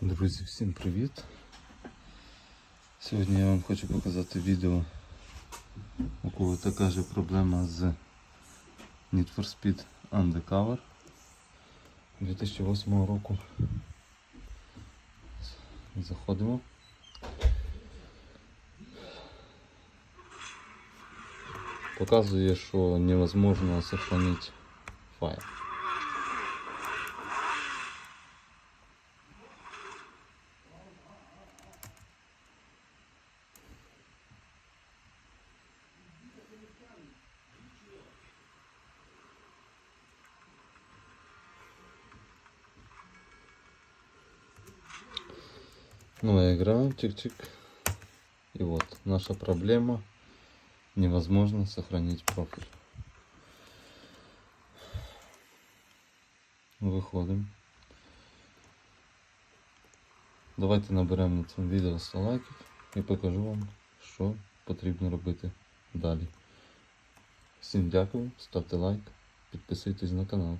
Друзі, всім привіт! Сьогодні я вам хочу показати відео, у кого така же проблема з Need for Speed Undercover 2008 року. Заходимо. Показує, що невозможно сохранить файл. Новая игра, чик-чик. И вот наша проблема. Невозможно сохранить профиль. Виходимо. Давайте наберемо на цьому відео 100 лайків і покажу вам, що потрібно робити далі. Всім дякую, ставте лайк, підписуйтесь на канал.